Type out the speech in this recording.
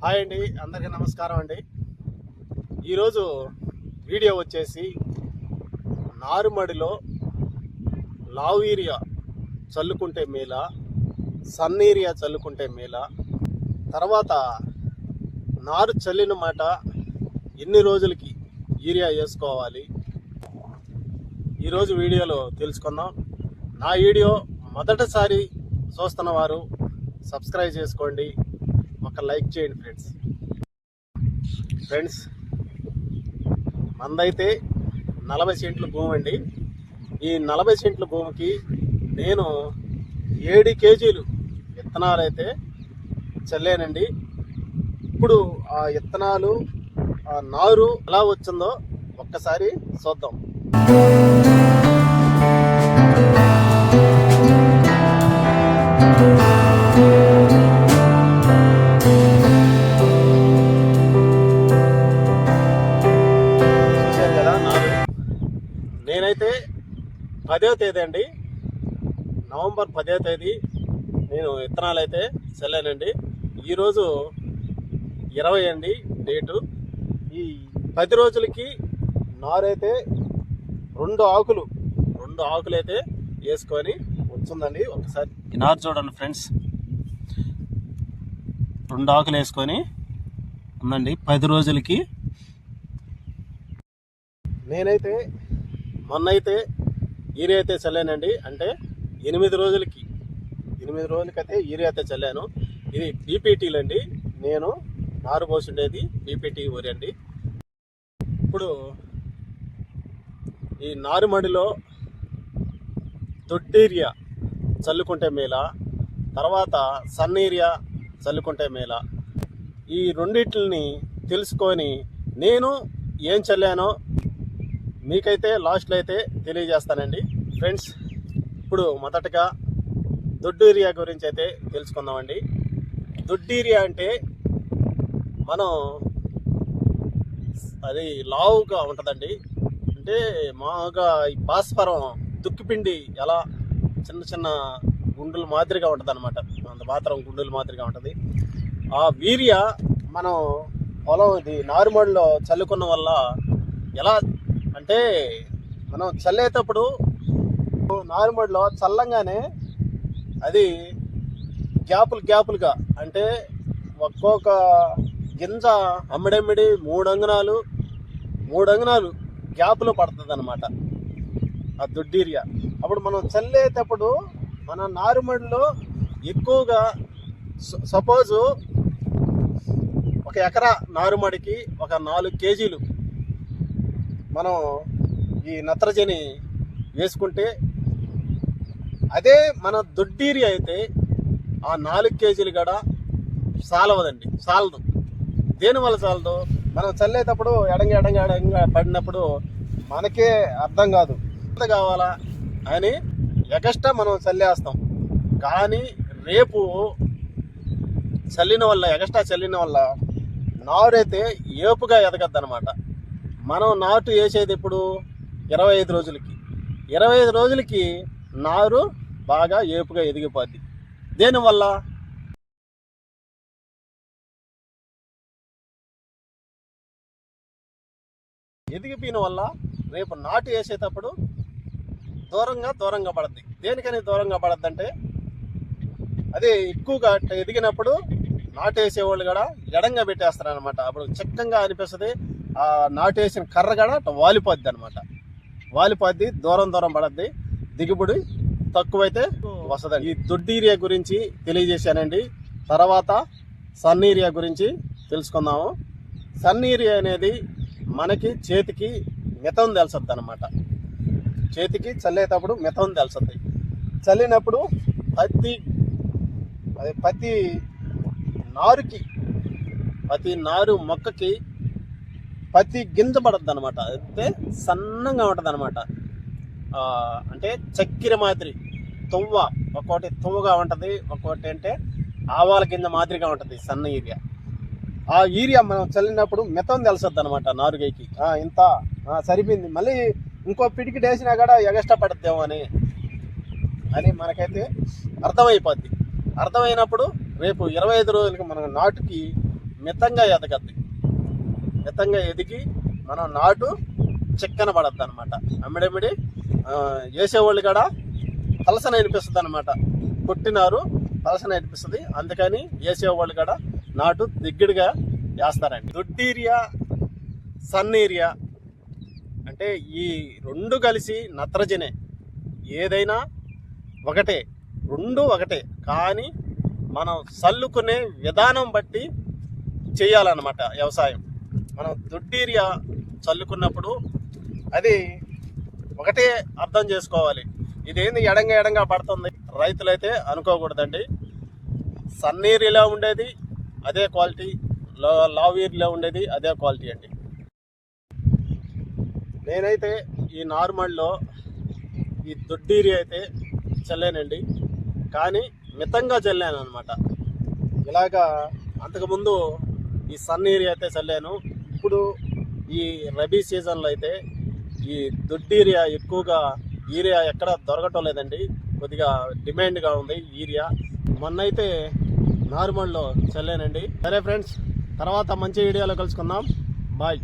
Hi అండి అందరికీ నమస్కారం అండి. ఈరోజు వీడియో వచ్చేసి నారుమడిలో లావీరియా చల్లుకుంటే మేల సన్నీరియా చల్లుకుంటే మేల తర్వాత నారు చల్లిన మాట ఎన్ని రోజులకి యూరియా వేసుకోవాలి? ఈరోజు వీడియోలో తెలుసుకుందాం. నా వీడియో మొదటిసారి చూస్తున్న వారు సబ్స్క్రైబ్ చేసుకోండి. ఒక లైక్ చేయండి ఫ్రెండ్స్. ఫ్రెండ్స్ మందైతే నలభై సెంట్ల భూమి అండి. ఈ నలభై సెంట్ల భూమికి నేను ఏడు కేజీలు విత్తనాలు అయితే చల్లానండి. ఇప్పుడు ఆ విత్తనాలు ఆ నారు ఎలా వచ్చిందో ఒక్కసారి చూద్దాం. నవంబర్ పదో తేదీ నేను విత్తనాలు అయితే చల్లానండి. ఈరోజు ఇరవై అండి డేటు. ఈ పది రోజులకి నారైతే రెండు ఆకులు రెండు ఆకులు అయితే వేసుకొని వచ్చిందండి. ఒకసారి ఈ నారు చూడండి ఫ్రెండ్స్. రెండు ఆకులు వేసుకొని ఉందండి. పది రోజులకి నేనైతే మొన్నైతే ఈరైతే చల్లానండి. అంటే ఎనిమిది రోజులకి ఎనిమిది రోజులకైతే ఈరియా అయితే చల్లాను. ఇది బీపీటీలు అండి. నేను నారు పోసిండేది బీపీటీ వరి అండి. ఇప్పుడు ఈ నారుమడిలో దొడ్డేరియా చల్లుకుంటే మేళ తర్వాత సన్నేరియా చల్లుకుంటే మేళ ఈ రెండింటిని తెలుసుకొని నేను ఏం చల్లానో మీకైతే లాస్ట్లో అయితే తెలియజేస్తానండి. ఫ్రెండ్స్ ఇప్పుడు మొదటగా దొడ్డూరియా గురించి అయితే తెలుసుకుందామండి. దొడ్డీరియా అంటే మనం అది లావుగా ఉంటుందండి. అంటే మాగా ఈ పాస్పరం దుక్కిపిండి ఎలా చిన్న చిన్న గుండుల మాదిరిగా ఉంటుంది అనమాట అంత మాత్రం గుండుల మాదిరిగా ఉంటుంది. ఆ వీర్య మనం పొలం ఇది నారుమడిలో చల్లుకున్న వల్ల ఎలా అంటే మనం చల్లేటప్పుడు నారుమడిలో చల్లంగానే అది గ్యాపులు గ్యాపులుగా అంటే ఒక్కొక్క గింజ అమ్మిడమ్మిడి మూడు అంగనాలు మూడు అంగనాలు గ్యాప్లో పడుతుంది అనమాట ఆ దొడ్డీరియా అప్పుడు మనం చల్లేటప్పుడు మన నారుమడిలో ఎక్కువగా సపోజు ఒక ఎకరా నారుమడికి ఒక నాలుగు కేజీలు మనం ఈ నత్రజని వేసుకుంటే అదే మన దొడ్డీరి అయితే ఆ నాలుగు కేజీలు గడ సాలవదండి సాలదు. దేనివల్ల సాలదు? మనం చల్లేటప్పుడు ఎడంగా ఎడంగా ఎడంగా పడినప్పుడు మనకే అర్థం కాదు. ఎంత కావాలా అని ఎగస్ట్రా మనం చల్లేస్తాం. కానీ రేపు చల్లిన వల్ల ఎగస్ట్రా చల్లిన వల్ల నారైతే ఏపుగా ఎదగద్దు అనమాట మనం నాటు వేసేది ఇప్పుడు ఇరవై ఐదు రోజులకి. ఇరవై ఐదు రోజులకి నారు బాగా ఏపుగా ఎదిగిపోద్ది. దేనివల్ల? ఎదిగిపోయిన వల్ల రేపు నాటు వేసేటప్పుడు దూరంగా దూరంగా పడద్ది. దేనికని దూరంగా పడద్ది అంటే అదే ఎక్కువగా అట్ట ఎదిగినప్పుడు నాటు వేసేవాళ్ళు కూడా ఎడంగా పెట్టేస్తారు అనమాట అప్పుడు చక్కగా అనిపిస్తుంది ఆ నాటు వేసిన కర్ర కూడా అట్ట వాలిపోద్ది అనమాట వాలిపోద్ది దూరం దూరం పడద్ది. దిగుబడి తక్కువైతే వస్తుంది ఈ దొడ్డీరియా గురించి తెలియజేశానండి. తర్వాత సన్ ఏరియా గురించి తెలుసుకుందాము. సన్ ఏరియా అనేది మనకి చేతికి మితం తెలుసుద్ది అనమాట చేతికి చల్లేటప్పుడు మితం తెలుసుద్ది. చల్లినప్పుడు పత్తి అది ప్రతి నారుకి ప్రతి నారు మొక్కకి ప్రతి గింజ పడద్దు అనమాట అయితే సన్నంగా ఉంటుంది అనమాట అంటే చక్కెర మాదిరి తువ్వ. ఒక్కోటి తువ్వగా ఉంటుంది ఒక్కోటి అంటే ఆవాల కింద మాదిరిగా ఉంటుంది సన్న ఏరియా. ఆ ఏరియా మనం చల్లినప్పుడు మితం తెలుసొద్దు అనమాట నారుగైకి ఇంత సరిపోయింది. మళ్ళీ ఇంకో పిడికిటి వేసినా కూడా ఎగస్ట్రా పడుద్దేమో అని. అని మనకైతే అర్థమైపోద్ది. అర్థమైనప్పుడు రేపు ఇరవై ఐదు రోజులకి మనం నాటుకి మితంగా ఎదగద్ది. మితంగా ఎదిగి మనం నాటు చిక్కన పడద్దు అనమాట అమ్మిడమిడి వేసేవాళ్ళు కూడా తలసన అనిపిస్తుంది అనమాట కొట్టినారు తలసన అనిపిస్తుంది అందుకని వేసేవాళ్ళు కూడా నాటు దిగ్గిడిగా వేస్తారండి. దొడ్డీరియా ఏరియా అంటే ఈ రెండు కలిసి నత్రజనే. ఏదైనా ఒకటే రెండు ఒకటే. కానీ మనం చల్లుకునే విధానం బట్టి చేయాలన్నమాట వ్యవసాయం. మనం దొడ్డీరియా చల్లుకున్నప్పుడు అది ఒకటే అర్థం చేసుకోవాలి. ఇదేంది ఎడంగా ఎడంగా పడుతుంది? రైతులైతే అనుకోకూడదండి. సన్నీరిలో ఉండేది అదే క్వాలిటీ. లా- లావీరిలో ఉండేది అదే క్వాలిటీ అండి. నేనైతే ఈ నార్మల్లో ఈ దొడ్డీరి అయితే చల్లానండి. కానీ మితంగా చల్లాను అనమాట ఇలాగా అంతకుముందు ఈ సన్నీరి అయితే చల్లాను. ఇప్పుడు ఈ రబీ సీజన్లో అయితే ఈ దొడ్డీరియా ఎక్కువగా ఈరియా ఎక్కడ దొరకటం లేదండి. కొద్దిగా డిమాండ్గా ఉంది ఈరియా మొన్నైతే నార్మల్లో చల్లానండి. సరే ఫ్రెండ్స్ తర్వాత మంచి వీడియోలో కలుసుకుందాం. బాయ్.